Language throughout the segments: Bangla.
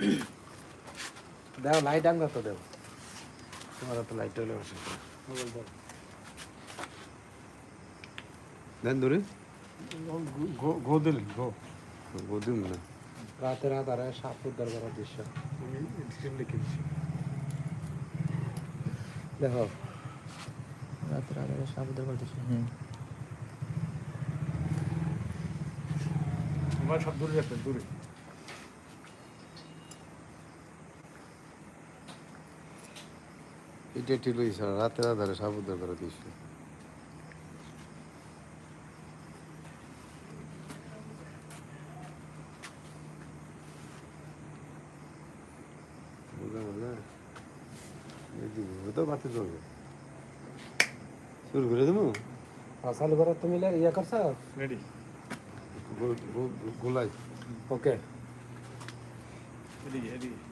দাও লাইট আনবা তো দেও। তোমার তো লাইট হলে অসুবিধা দেন ধরে গো দিলেন গো। বদিম না। রাতে রাত আর সাপ উদ্ধার করার দৃশ্য দেখো রাতের আধারে সাপ উদ্ধার করতেছে হুম। আমার সব দূরে যাচ্ছে দূরে। এটা ঠিক লইছে রাতের আধারে সাপ উদ্ধার করে দিয়েছিল শুরু করে দেবো চালু করো তুমি ইয়ে করছ রেডি গোলাই ওকে এদিকে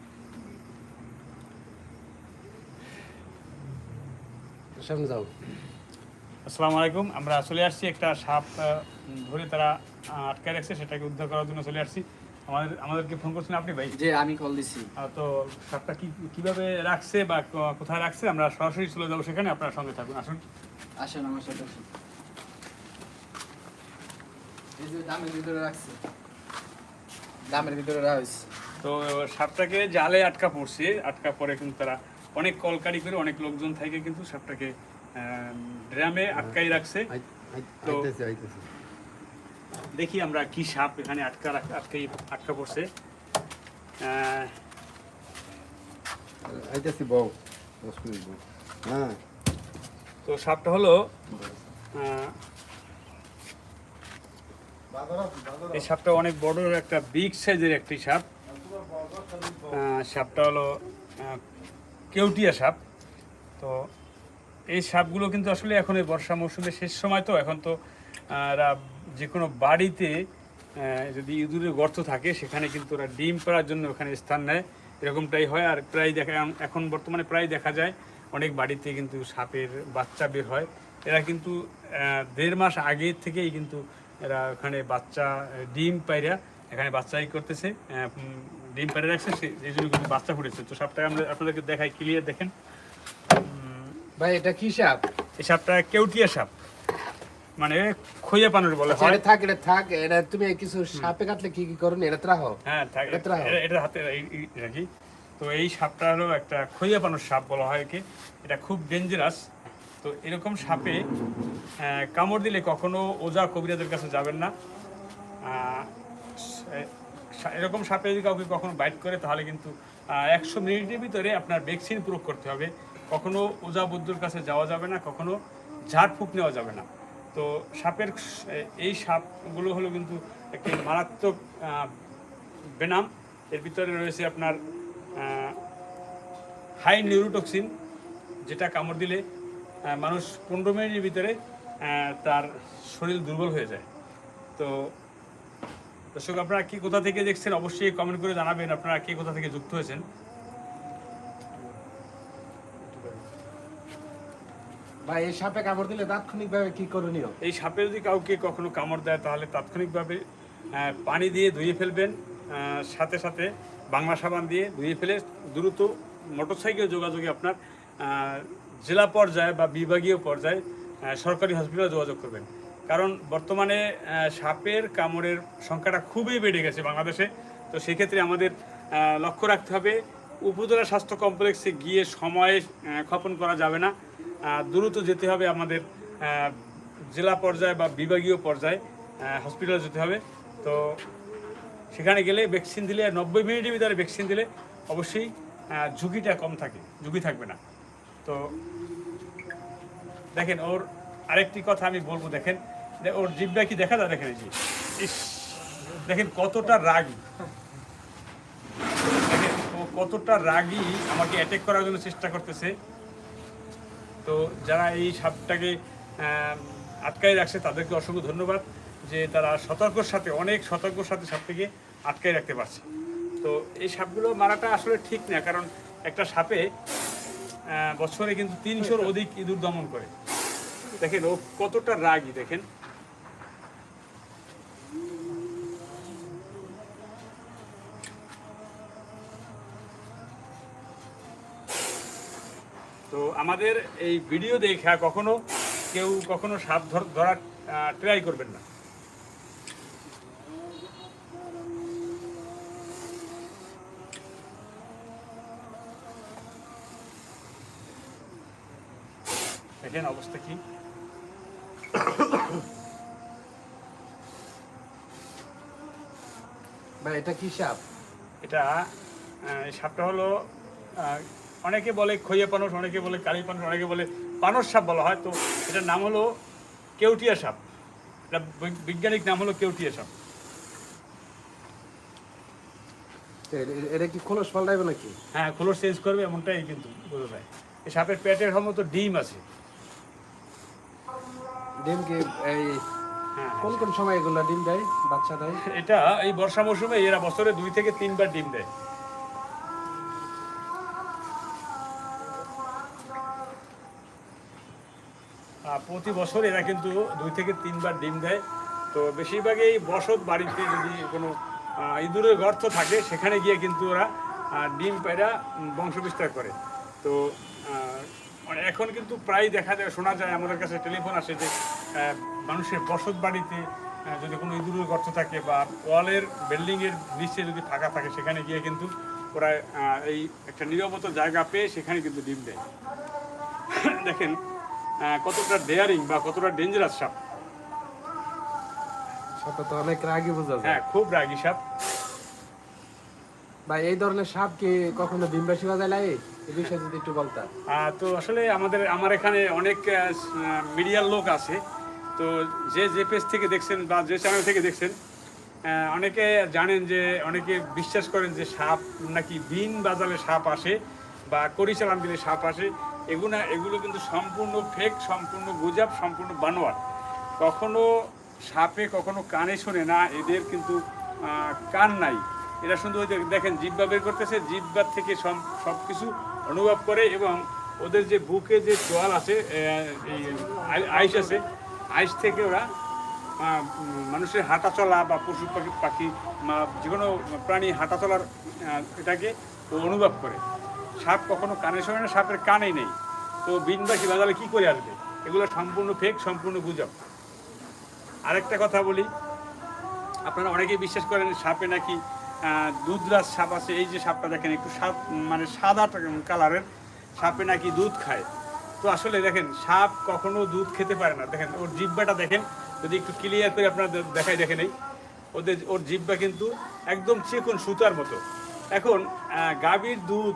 সামনে যাও। আসসালামু আলাইকুম। আমরা চলে আসছি একটা সাপ ধরে তারা আটকে রাখছে সেটাকে উদ্ধার করার জন্য চলে আসছি। আমাদের আমাদেরকে ফোন করছেন আপনি ভাই? যে আমি কল দিছি। তো সাপটা কি কীভাবে রাখছে বা কোথায় রাখছে? আমরা সরাসরি চলে যাব সেখানে আপনার সঙ্গে থাকুন আসুন। আসেন আমার সাথে আসেন। এই যে দামের ভিতরে রাখছে। দামের ভিতরে রাখা হয়েছে তো সাপটাকে জালে আটকা পড়ছে আটকা পরে কিন্তু তারা অনেক কলকারি করে অনেক লোকজন থাকে কিন্তু সাপটাকে ড্রামে আটকাই রাখছে। তো- দেখি আমরা কি সাপ এখানে আটকা আটকাই আটকা পড়ছে। আইতেছি বউ হ্যাঁ। তো সাপটা হলো এই সাপটা অনেক বড় একটা বিগ সাইজের একটি সাপ। সাপটা হলো কেউটিয়া সাপ। তো এই সাপগুলো কিন্তু আসলে এখন এই বর্ষা মৌসুমের শেষ সময় তো। এখন তো এরা যে কোনো বাড়িতে যদি ইঁদুরের গর্ত থাকে, সেখানে কিন্তু ওরা ডিম পাড়ার জন্য ওখানে স্থান নেয়। এরকমটাই হয়। আর প্রায় দেখা, এখন বর্তমানে প্রায় দেখা যায়, অনেক বাড়িতে কিন্তু সাপের বাচ্চা বের হয়। এরা কিন্তু দেড় মাস আগে থেকেই কিন্তু এরা ওখানে বাচ্চা, ডিম পাইরা এখানে বাচ্চাই করতেছে। ডিম পাইরা রাখছে এই জন্য কিন্তু বাচ্চা ফুটেছে তো সাপটা আমরা আপনাদেরকে দেখাই ক্লিয়ার দেখেন। ভাই এটা কি সাপ? এই সাপটা কেউটিয়া সাপ। মানে খইয়া পানুর বলা হয় এটা থাক এটা থাক এটা তুমি কিছু সাপে কাটলে কি কি করো এটা রাখো হ্যাঁ থাক এটা তো রাখো। এটা- হাতে রাখি তো এই সাপটা হলো একটা খইয়া পানুর সাপ বলা হয় একে। এটা খুব ডেঞ্জারাস তো এরকম সাপে কামড় দিলে কখনো ওজা কবিরাদের কাছে যাবেন না। এরকম সাপে যদি কাউকে কখনো বাইট করে, তাহলে কিন্তু একশো মিনিটের ভিতরে আপনার ভ্যাকসিন প্রয়োগ করতে হবে। কখনো ওজা বুদ্ধুর কাছে যাওয়া যাবে না, কখনো ঝাড়ফুঁক নেওয়া যাবে না। তো সাপের এই সাপগুলো হলো কিন্তু একটি মারাত্মক বেনাম। এর ভিতরে রয়েছে আপনার হাই নিউরোটক্সিন যেটা কামড় দিলে মানুষ পনেরো মিনিটের ভিতরে তার শরীর দুর্বল হয়ে যায়। তো দর্শক আপনারা কি কোথা থেকে দেখছেন অবশ্যই কমেন্ট করে জানাবেন আপনারা কে কোথা থেকে যুক্ত হয়েছেন। ভাই এই সাপে কামড় দিলে তাৎক্ষণিক ভাবে কি করণীয়? এই সাপে যদি কাউকে কখনো কামড় দেয় তাহলে তাৎক্ষণিকভাবে পানি দিয়ে ধুয়ে ফেলবেন সাথে সাথে বাংলা সাবান দিয়ে ধুয়ে ফেলে দ্রুত মোটরসাইকেল যোগাযোগে আপনার জেলা পর্যায়ে বা বিভাগীয় পর্যায়ে সরকারি হসপিটালে যোগাযোগ করবেন। কারণ বর্তমানে সাপের কামড়ের সংখ্যাটা খুবই বেড়ে গেছে বাংলাদেশে। তো সেক্ষেত্রে আমাদের লক্ষ্য রাখতে হবে, উপজেলা স্বাস্থ্য কমপ্লেক্সে গিয়ে সময়ে ক্ষপন করা যাবে না। দ্রুত যেতে হবে আমাদের জেলা পর্যায়ে বা বিভাগীয় পর্যায়ে হসপিটালে যেতে হবে। তো সেখানে গেলে ভ্যাকসিন দিলে, নব্বই মিনিটের ভিতরে ভ্যাকসিন দিলে অবশ্যই ঝুঁকিটা কম থাকে, ঝুঁকি থাকবে না। তো দেখেন, ওর আরেকটি কথা আমি বলব, দেখেন ওর জিভটা কি দেখা যায় দেখেন ইস, দেখেন কতটা রাগী। ও কতটা রাগী আমাকে অ্যাটাক করার জন্য চেষ্টা করতেছে। তো যারা এই সাপটাকে আটকায় রাখছে, তাদেরকে অসংখ্য ধন্যবাদ যে তারা সতর্কর সাথে, অনেক সতর্কর সাথে সাপটাকে আটকায় রাখতে পারছে। তো এই সাপগুলো মারাটা আসলে ঠিক না, কারণ একটা সাপে বছরে কিন্তু তিনশোর অধিক ইঁদুর দমন করে। দেখেন ও কতটা রাগী, দেখেন। আমাদের এই ভিডিও দেখা কখনো কেউ কখনো সাপ ধর- ধরার ট্রাই করবেন না। দেখেন অবস্থা কি। ভাই এটা কি সাপ? এটা সাপটা হলো অনেকে বলে খইয়া পানস অনেকে বলে কালী পানস অনেকে বলে পানস সাপ বলা হয়। তো এটার নাম হলো কেউটিয়া সাপ। এটা বৈজ্ঞানিক নাম হলো কেউটিয়া সাপ। এটা কি খোলস পাল্টাইবে নাকি? হ্যাঁ খোলস চেঞ্জ করবে এমনটাই কিন্তু বোঝা যায়। এই সাপের পেটের সম্ভবত ডিম আছে। ডিম কি এই হ্যাঁ। কোন কোন সময় এগুলা ডিম দেয় বাচ্চা দেয়? এটা এই বর্ষা মৌসুমে এরা বছরে দুই থেকে তিনবার ডিম দেয়। প্রতি বছর এরা কিন্তু দুই থেকে তিনবার ডিম দেয়। তো বেশিরভাগই বসত বাড়িতে যদি কোনো ইঁদুরের গর্ত থাকে, সেখানে গিয়ে কিন্তু ওরা ডিম পায়রা বংশ বিস্তার করে। তো এখন কিন্তু প্রায় দেখা যায়, শোনা যায়, আমাদের কাছে টেলিফোন আসে যে মানুষের বসত বাড়িতে যদি কোনো ইঁদুরের গর্ত থাকে বা ওয়ালের বিল্ডিংয়ের নিচে যদি ফাঁকা থাকে, সেখানে গিয়ে কিন্তু ওরা এই একটা নিরাপত্তা জায়গা পেয়ে সেখানে কিন্তু ডিম দেয়। দেখেন কতটা ডেয়ারিং বা কতটা ডেঞ্জারাস সাপ? সাপটা তো অনেক রাগি বোঝা যায়। হ্যাঁ খুব রাগী সাপ। ভাই এই ধরনের সাপ কি কখনো ডিমবাসী বাজায় লাগে? এই বিষয়ে যদি একটু বলতা তো আসলে আমাদের আমার এখানে অনেক মিডিয়ার লোক আছে। তো যে যে পেজ থেকে দেখছেন বা যে চ্যানেল থেকে দেখছেন অনেকে জানেন যে অনেকে বিশ্বাস করেন যে সাপ নাকি বিন বাজালে সাপ আসে বা করি চালান দিলে সাপ আসে। এগুলো এগুলো কিন্তু সম্পূর্ণ ফেক সম্পূর্ণ গুজাব, সম্পূর্ণ বানোয়ার কখনো সাপে, কখনো কানে শোনে না, এদের কিন্তু কান নাই। এরা শুধু ওই দেখেন জিব্বা বের করতেছে জিব্বার থেকে সব কিছু অনুভব করে এবং ওদের যে বুকে যে জল আছে আইস আছে, আইস থেকে ওরা মানুষের হাঁটা চলা বা পশু পাখি পাখি যে কোনো প্রাণী হাঁটা চলার এটাকে অনুভব করে। সাপ কখনো কানে শোনে না, সাপের কানেই নেই। তো বিনবাসী বাজালে কি করে আসবে? এগুলো সম্পূর্ণ ফেক সম্পূর্ণ গুজব। আরেকটা কথা বলি, আপনারা অনেকেই বিশ্বাস করেন সাপে নাকি দুধরাজ সাপ আছে। এই যে সাপটা দেখেন, একটু সাপ মানে সাদা কালারের, সাপে নাকি দুধ খায়। তো আসলে দেখেন, সাপ কখনো দুধ খেতে পারে না। দেখেন, ওর জিব্বাটা দেখেন, যদি একটু ক্লিয়ার করে আপনারা দেখাই দেখেন এই ওদের, ওর জিব্বা কিন্তু একদম চিকন সুতার মতো। এখন গাভীর দুধ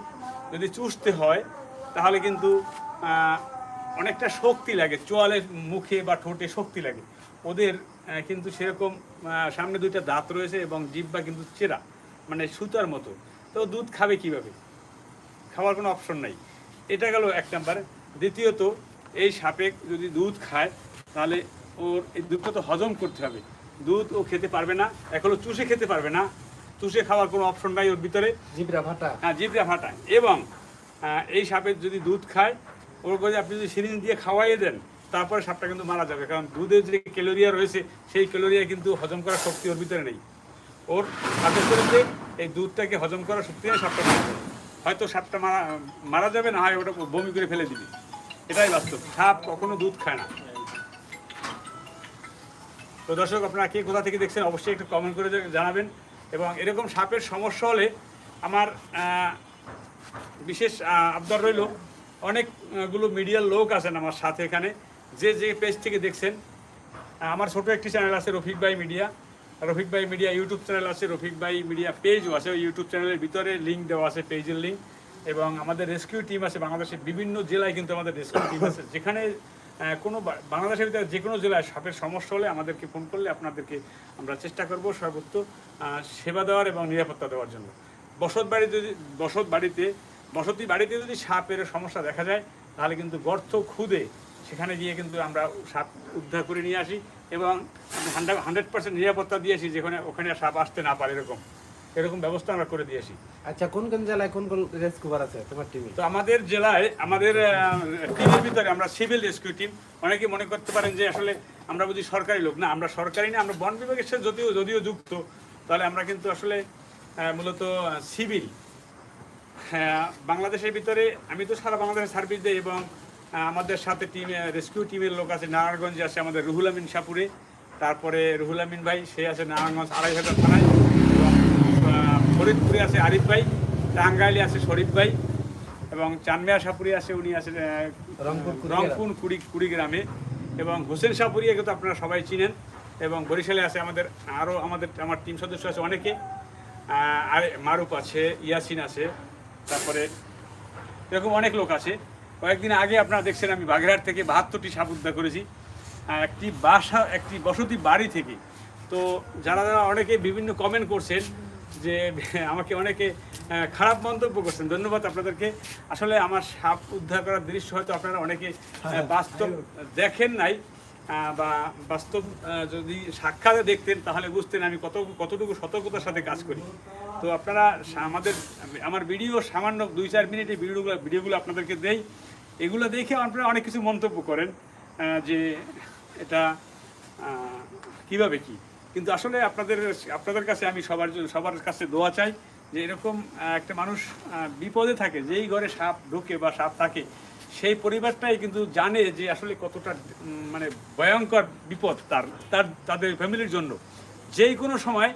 যদি চুষতে হয়, তাহলে কিন্তু অনেকটা শক্তি লাগে চোয়ালের মুখে বা ঠোঁটে শক্তি লাগে। ওদের কিন্তু সেরকম সামনে দুইটা দাঁত রয়েছে এবং জিব্বা কিন্তু চেরা মানে সুতার মতো। তো দুধ খাবে কীভাবে? খাওয়ার কোনো অপশন নাই। এটা গেল এক নাম্বার। দ্বিতীয়ত, এই সাপে যদি দুধ খায়, তাহলে ওর এই দুধটা তো হজম করতে হবে। দুধ ও খেতে পারবে না হলো চুষে খেতে পারবে না চুষে খাওয়ার কোনো অপশন নাই ওর ভিতরে। জিবরা ফাটা হ্যাঁ জিভটা ফাটা এবং এই সাপের যদি দুধ খায় ওর করে আপনি যদি সিরিঞ্জ দিয়ে খাওয়াইয়ে দেন তারপরে সাপটা কিন্তু মারা যাবে। কারণ দুধের যে ক্যালোরিয়া রয়েছে সেই ক্যালোরিয়া কিন্তু হজম করার শক্তি ওর ভিতরে নেই। ওর সাপের শরীরে এই দুধটাকে হজম করার শক্তি নেই সাপটা মারা যাবে। হয়তো সাপটা মারা মারা যাবে না হয় ওটা বমি করে ফেলে দিবে। এটাই বাস্তব। সাপ কখনো দুধ খায় না। তো দর্শক আপনারা কে কোথা থেকে দেখছেন অবশ্যই একটু কমেন্ট করে জানাবেন। এবং এরকম সাপের সমস্যা হলে আমার বিশেষ আবদার রইল, অনেকগুলো মিডিয়ার লোক আছেন আমার সাথে এখানে। যে যে পেজ থেকে দেখছেন আমার ছোট একটি চ্যানেল আছে রফিক ভাই মিডিয়া। রফিক ভাই মিডিয়া ইউটিউব চ্যানেল আছে, রফিক ভাই মিডিয়া পেজও আছে ইউটিউব চ্যানেলের ভিতরে লিঙ্ক দেওয়া আছে, পেজের লিঙ্ক এবং আমাদের রেস্কিউ টিম আছে, বাংলাদেশের বিভিন্ন জেলায় কিন্তু আমাদের রেস্কিউ টিম আছে। যেখানে কোনো বাংলাদেশের ভিতরে যে কোনো জেলায় সাপের সমস্যা হলে আমাদেরকে ফোন করলে আপনাদেরকে আমরা চেষ্টা করব সর্বোচ্চ সেবা দেওয়ার এবং নিরাপত্তা দেওয়ার জন্য। বসত বাড়িতে যদি বসত বাড়িতে বসতি বাড়িতে যদি সাপের সমস্যা দেখা যায়, তাহলে কিন্তু গর্ত খুদে সেখানে গিয়ে কিন্তু আমরা সাপ উদ্ধার করে নিয়ে আসি এবং হান্ড্রেড পার্সেন্ট নিরাপত্তা দিয়েছি যেখানে ওখানে সাপ আসতে না পারে এরকম। এরকম ব্যবস্থা আমরা করে দিয়েছি আচ্ছা কোন কোন জেলায় কোন কোন রেস্কুভার আছে তোমার টিমে তো আমাদের জেলায় আমাদের টিমের ভিতরে আমরা সিভিল রেস্কিউ টিম অনেকে মনে করতে পারেন যে আসলে আমরা বুঝি সরকারি লোক। না আমরা সরকারি না আমরা বন বিভাগের সাথে যদিও যদিও যুক্ত তাহলে আমরা কিন্তু আসলে মূলত সিভিল হ্যাঁ, বাংলাদেশের ভিতরে আমি তো সারা বাংলাদেশে সার্ভিস দিই এবং আমাদের সাথে টিমে রেস্কিউ টিমের লোক আছে। নারায়ণগঞ্জে আছে আমাদের রুহুল আমিন সাপুরে। তারপরে রুহুল আমিন ভাই সে আছে নারায়ণগঞ্জ আড়াই হাজার থানায়। ফরিদপুরে আছে আরিফ ভাই টাঙ্গাইলে আছে শরীফ ভাই এবং চানমিয়া সাপুরি আছে উনি আছেন আহ, রংপুর রংপুর কুড়ি কুড়িগ্রামে এবং হোসেন সাপুরিয়াকে তো আপনারা সবাই চিনেন এবং বরিশালে আছে আমাদের আরও আমাদের আমার টিম সদস্য আছে অনেকে। আর মারুফ আছে ইয়াসিন আছে তারপরে এরকম অনেক লোক আছে। কয়েকদিন আগে আপনারা দেখছেন আমি বাগেরহাট থেকে বাহাত্তরটি সাপ উদ্ধার করেছি। একটি বাসা একটি বসতি বাড়ি থেকে। তো যারা যারা অনেকে বিভিন্ন কমেন্ট করছেন যে আমাকে অনেকে খারাপ মন্তব্য করছেন। ধন্যবাদ আপনাদেরকে। আসলে আমার সাপ উদ্ধার করার দৃশ্য হয়তো আপনারা অনেকে বাস্তব দেখেন নাই বা বাস্তব যদি সাক্ষাৎে দেখতেন তাহলে বুঝতেন আমি কত কতটুকু সতর্কতার সাথে কাজ করি। তো আপনারা আমাদের আমার ভিডিও সামান্য দুই চার মিনিটে ভিডিওগুলো ভিডিওগুলো আপনাদেরকে দেই। এগুলো দেখে আপনারা অনেক কিছু মন্তব্য করেন যে এটা কীভাবে কি? কিন্তু আসলে আপনাদের আপনাদের কাছে আমি সবার সবার কাছে দোয়া চাই যে এরকম একটা মানুষ বিপদে থাকে, যেই ঘরে সাপ ঢুকে বা সাপ থাকে, সেই পরিবারটাই কিন্তু জানে যে আসলে কতটা মানে ভয়ঙ্কর বিপদ তার তার, তাদের ফ্যামিলির জন্য। যেই কোনো সময়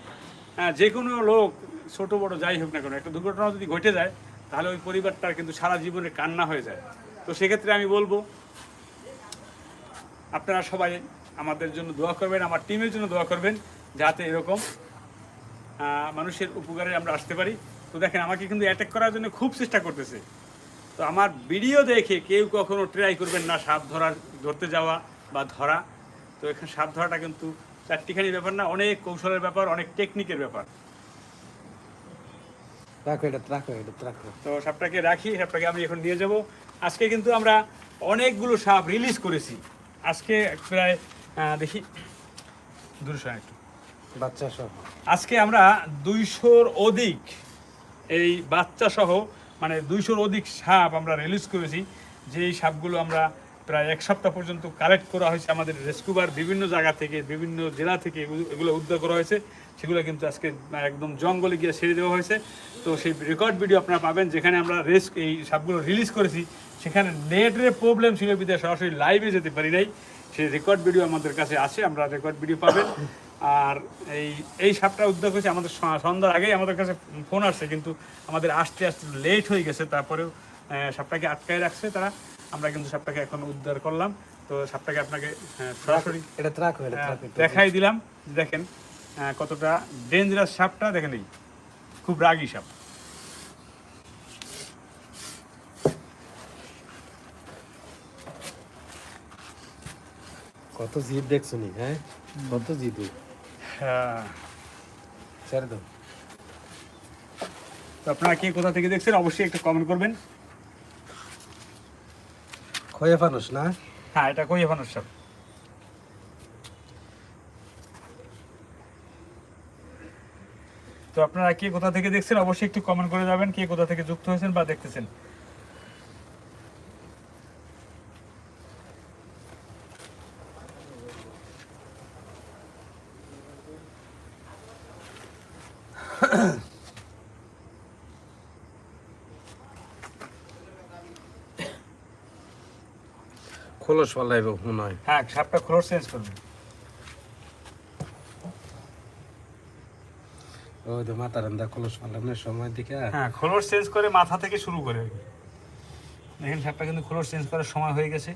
যে কোনো লোক, ছোট, বড়, যাই হোক না কেন, একটা দুর্ঘটনা যদি ঘটে যায়, তাহলে ওই পরিবারটার কিন্তু সারা জীবনে কান্না হয়ে যায়। তো সেক্ষেত্রে আমি বলব, আপনারা সবাই আমাদের জন্য দোয়া করবেন আমার টিমের জন্য দোয়া করবেন যাতে এরকম মানুষের উপকারে আমরা আসতে পারি। তো দেখেন আমাকে কিন্তু অ্যাটাক করার জন্য খুব চেষ্টা করতেছে। তো আমার ভিডিও দেখে কেউ কখনো ট্রাই করবেন না সাপ ধরার ধরতে যাওয়া বা ধরা। তো এখানে সাপ ধরাটা কিন্তু চারটিখানি ব্যাপার না অনেক কৌশলের ব্যাপার অনেক টেকনিকের ব্যাপার। রাখো এটা রাখো এটা রাখো। তো সাপটাকে রাখি সাপটাকে আমি এখন নিয়ে যাব। আজকে কিন্তু আমরা অনেকগুলো সাপ রিলিজ করেছি। আজকে প্রায় দেখি। দুশো একটু। বাচ্চা সহ। আজকে আমরা দুইশোর অধিক এই বাচ্চা সহ মানে দুইশোর অধিক সাপ আমরা রিলিজ করেছি। যেই সাপগুলো আমরা প্রায় এক সপ্তাহ পর্যন্ত কালেক্ট করা হয়েছে আমাদের রেস্কুবার বিভিন্ন জায়গা থেকে বিভিন্ন জেলা থেকে এগুলো- উদ্ধার করা হয়েছে। সেগুলো কিন্তু আজকে একদম জঙ্গলে গিয়ে ছেড়ে দেওয়া হয়েছে। তো সেই রেকর্ড ভিডিও আপনারা পাবেন যেখানে আমরা রেস্ক এই সাপগুলো রিলিজ করেছি। সেখানে নেটের প্রবলেম ছিল বিধায় সরাসরি লাইভে যেতে পারি নাই। সেই রেকর্ড ভিডিও আমাদের কাছে আছে আমরা রেকর্ড ভিডিও পাবেন। আর এই এই সাপটা উদ্যোগ হয়েছে আমাদের সন্ধ্যার আগেই আমাদের কাছে ফোন আসছে কিন্তু আমাদের আসতে আসতে লেট হয়ে গেছে তারপরেও সাপটাকে আটকায় রাখছে তারা। আমরা কিন্তু সাপটাকে এখন উদ্ধার করলাম। তো সাপটাকে আপনাকে সরাসরি এটা আহ, দেখাই দিলাম। দেখেন কতটা ডেঞ্জারাস সাপটা। দেখেন এই খুব রাগী সাপ। কত জিদ দেখছ নি হ্যাঁ? কত জিদ? হ্যাঁ। ছেড়ে দাও। তো আপনারা কে কোথা থেকে দেখছেন অবশ্যই একটা কমেন্ট করবেন। খয়ে ফানুস না? হ্যাঁ এটা কই এফানোর সাপ তো আপনারা কে কোথা থেকে দেখছেন অবশ্যই একটু কমেন্ট করে যাবেন কে কোথা থেকে যুক্ত হয়েছেন বা দেখতেছেন। খোলস পালাইব মনে হয়। হ্যাঁ সাপটা ক্লোজ চেঞ্জ করবেন ওই তো মাথা রান্দা খোলস পালানোর সময় দিকে হ্যাঁ খোলস চেঞ্জ করে মাথা থেকে শুরু করে। দেখেন সাপটা কিন্তু খোলস চেঞ্জ করার সময় হয়ে গেছে।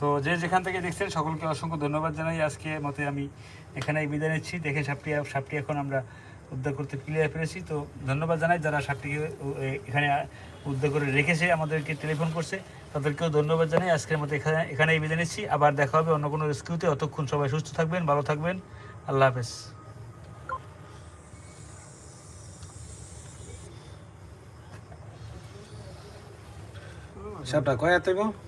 তো যে যেখান থেকে দেখছেন, সকলকে অসংখ্য ধন্যবাদ জানাই। আজকে মতে আমি এখানেই বিদায় নিচ্ছি। দেখে সাপটি সাপটি এখন আমরা উদ্ধার করতে ক্লিয়ার পেরেছি তো ধন্যবাদ জানাই যারা সাপটিকে এখানে উদ্ধার করে রেখেছে, আমাদেরকে টেলিফোন করছে, তাদেরকেও ধন্যবাদ জানাই। আজকের মতো এখানে এখানেই বিদায় নিচ্ছি। আবার দেখা হবে অন্য কোনো রেস্কিউতে। অতক্ষণ সবাই সুস্থ থাকবেন, ভালো থাকবেন। আল্লাহ হাফেজ। সাপটা কয়া তৈব সাড়ে চারি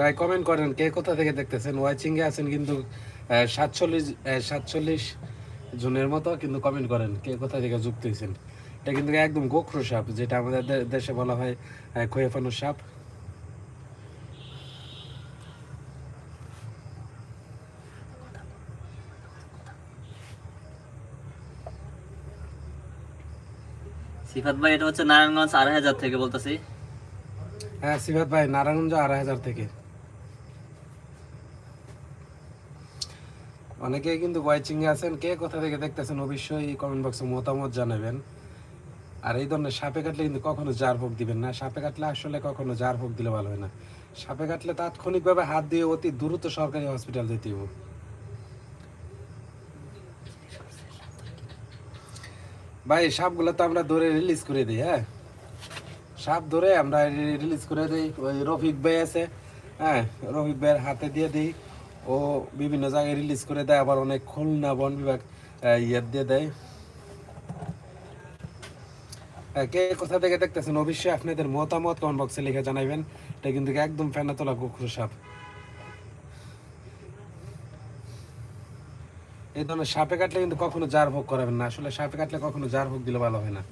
ভাই কমেন্ট করেন কে কোথা থেকে দেখতেছেন? ওয়াচিং এ আছেন কিন্তু সাতচল্লিশ সাতচল্লিশ জনের মতো কিন্তু কমেন্ট করেন কে কোথা থেকে যুক্ত হয়েছেন। এটা কিন্তু একদম গোখরো সাপ যেটা আমাদের দেশে বলা হয় খোয়েফানো সাপ। সিফাত ভাই এটা হচ্ছে নারায়ণগঞ্জ আড়াই হাজার থেকে বলতেছি। হ্যাঁ সিফাত ভাই নারায়ণগঞ্জ আড়াই হাজার থেকে। অনেকেই কিন্তু ওয়াচিং এ আছেন, কে কোথা থেকে দেখতেছেন, অবশ্যই কমেন্ট বক্সে মতামত জানাবেন। আর এই ধরনের সাপে কাটলে কিন্তু কখনো জার ভোগ দিবেন না। সাপে কাটলে আসলে কখনো জার ভোগ দিলে ভালো হয় না। সাপে কাটলে তাৎক্ষণিকভাবে হাত দিয়ে অতি দ্রুত সরকারি হসপিটাল দিতে হবে ভাই, সাপগুলো তো আমরা ধরে রিলিজ করে দিই হ্যাঁ? সাপ ধরে আমরা রিলিজ করে দিই। ওই রফিক ভাই আছে হ্যাঁ? রফিক ভাইয়ের হাতে দিয়ে দিই। ও বিভিন্ন জায়গায় রিলিজ করে দেয় আবার অনেক খুলনা বন বিভাগ আহ, ইয়ে দিয়ে দেয়। কে থেকে দেখতেছেন? অবশ্যই আপনাদের মতামত কমেন্ট বক্সে লিখে এটা কিন্তু একদম তোলা সাপ। এই ধরনের সাপে কাটলে কিন্তু কখনো জার ভোগ করাবেন না। আসলে সাপে কাটলে কখনো জার ভোগ দিলে ভালো হয় না।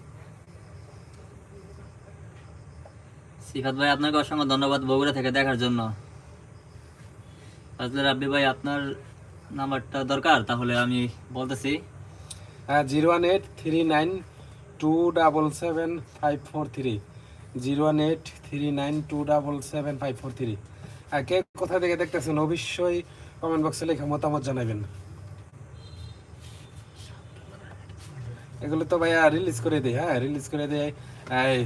সিফাত ভাই আপনাকে অসংখ্য ধন্যবাদ বগুড়া থেকে দেখার জন্য। ফজলে রাব্বি ভাই, আপনার নাম্বারটা দরকার? তাহলে আমি বলতেছি। হ্যাঁ zero one eight three nine two double seven five four three. Zero one eight three nine two double seven five four three. আর কে কোথা থেকে দেখতেছেন, অবশ্যই কমেন্ট বক্সে লিখে মতামত জানাবেন। এগুলো তো ভাইয়া রিলিজ করে দিই হ্যাঁ রিলিজ করে দিই এই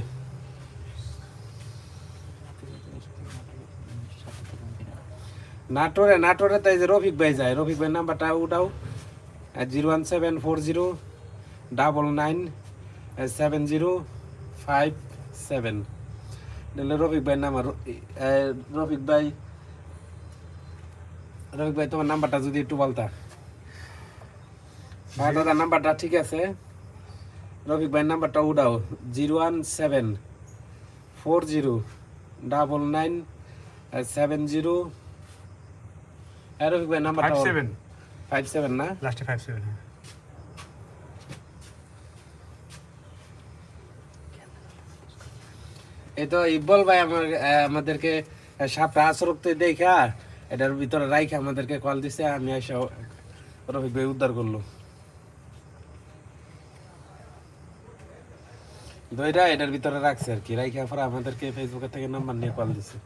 নাটোরে নাটোরে তাই যে রফিক ভাই যায়, রফিক ভাই নাম্বারটা উঠাও। Zero one seven four zero double nine seven zero five seven. Rafiq ভাই নাম্বার রফিক ভাই রফিক ভাই, তোমার নাম্বারটা যদি একটু বলতা। ভাই, দাদা, নাম্বারটা ঠিক আছে? রফিক ভাই নাম্বারটা উঠাও। Zero one seven four zero double nine seven zero Rafiq ভাই নাম্বারটা ফাইভ সেভেন ফাইভ সেভেন না? লাস্টে ফাইভ সেভেন এই তো ইকবল ভাই আমার আমাদেরকে সাপটা দেখা এটার ভিতরে রাইখে আমাদেরকে কল দিছে আমি এসে রফিক ভাই উদ্ধার করল। দইটা এটার ভিতরে রাখছে আর কি। রাইখে পরে আমাদেরকে ফেসবুকের থেকে নাম্বার নিয়ে কল দিছে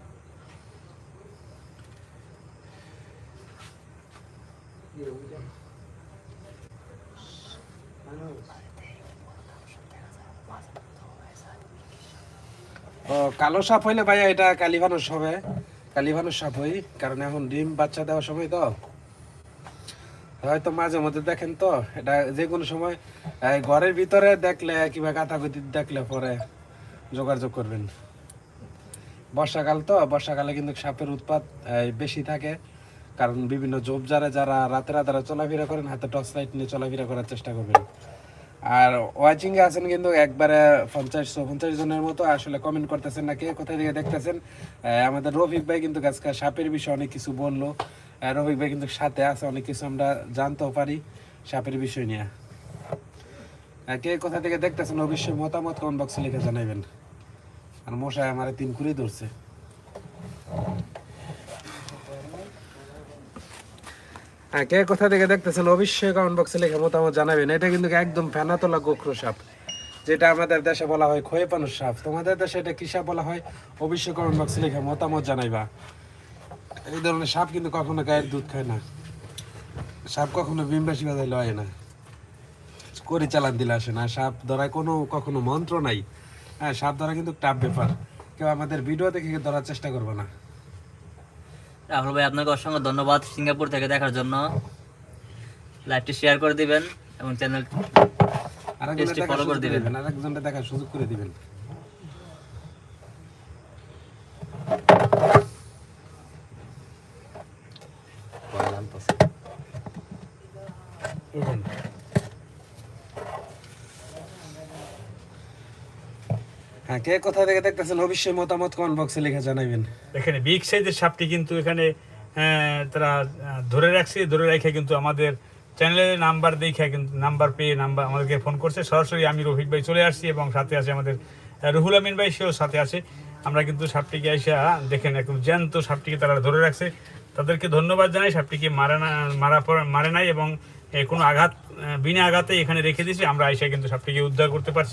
ও কালো সাপ হইলে ভাইয়া এটা কালিভানুস হবে। কালিভানুস সাপ হই, কারণ এখন ডিম বাচ্চা দেওয়ার সময় তো। হয়তো মাঝে মধ্যে দেখেন তো, এটা যে কোনো সময় ঘরের ভিতরে দেখলে, কিংবা গাতাগতি দেখলে পরে যোগাযোগ করবেন। বর্ষাকাল তো, বর্ষাকালে কিন্তু সাপের উৎপাত বেশি থাকে। কারণ বিভিন্ন ঝোপঝাড়ে যারা রাতে রাতে চলাফেরা করেন, হাতে টর্চ লাইট নিয়ে চলাফেরা করার চেষ্টা করবেন। আর ওয়াচিং এ আছেন কিন্তু একবারে পঞ্চাশ পঞ্চাশ জনের মতো, আসলে কমেন্ট করতেছেন না কে কোথায় থেকে দেখতেছেন। আমাদের রফিক ভাই কিন্তু আজকে সাপের বিষয়ে অনেক কিছু বলল। রফিক ভাই কিন্তু সাথে আছে, অনেক কিছু আমরা জানতেও পারি সাপের বিষয় নিয়ে। কে কোথা থেকে দেখতেছেন অবশ্যই মতামত কমেন্ট বক্সে লিখে জানাবেন আর মশাই আমার তিন কুড়ি ধরছে। কে কোথা থেকে দেখতেছেন অবশ্যই কমেন্ট বক্সে লিখে মতামত জানাবেন। এটা কিন্তু একদম ফেনাতলা গোখরো সাপ, যেটা আমাদের দেশে বলা হয় সাপ। তোমাদের দেশে এটা কি বলা হয়? অবশ্যই কমেন্ট বক্সে লিখে মতামত জানাইবা। এই ধরনের সাপ কিন্তু কখনো গায়ের দুধ খায় না। সাপ কখনো বিমবাসী হয় না। করে চালান দিলে আসে না। সাপ ধরায় কোনো, কখনো মন্ত্র নাই। হ্যাঁ সাপ ধরা কিন্তু টাপ ব্যাপার। কেউ আমাদের ভিডিও দেখে ধরার চেষ্টা করবে না। রাহুল ভাই আপনাকে অসংখ্য ধন্যবাদ সিঙ্গাপুর থেকে দেখার জন্য লাইভটি শেয়ার করে দিবেন এবং চ্যানেলটি follow করে দিবেন। আরেকজনটা দেখার সুযোগ করে দিবেন কে কোথা থেকে দেখতেছেন? অবশ্যই মতামত কমেন্ট বক্সে লিখে জানাবেন এখানে বিগ সাইজের সাপটি কিন্তু এখানে তারা ধরে রাখছে, ধরে রেখে কিন্তু আমাদের চ্যানেলের নাম্বার দেখে কিন্তু নাম্বার পেয়ে নাম্বার আমাদেরকে ফোন করছে। সরাসরি আমি রোহিত ভাই চলে আসছি এবং সাথে আছে আমাদের রুহুল আমিন ভাই, সেও সাথে আছে। আমরা কিন্তু সাপটিকে এসে দেখেন একদম জ্যান্ত সাপটিকে তারা ধরে রাখছে। তাদেরকে ধন্যবাদ জানাই, সাপটিকে মারা না, মারা মারে নাই এবং কোনো আঘাত বিনা আঘাতে এখানে রেখে দিয়েছি। আমরা এসে কিন্তু সাপটিকে উদ্ধার করতে পারছি।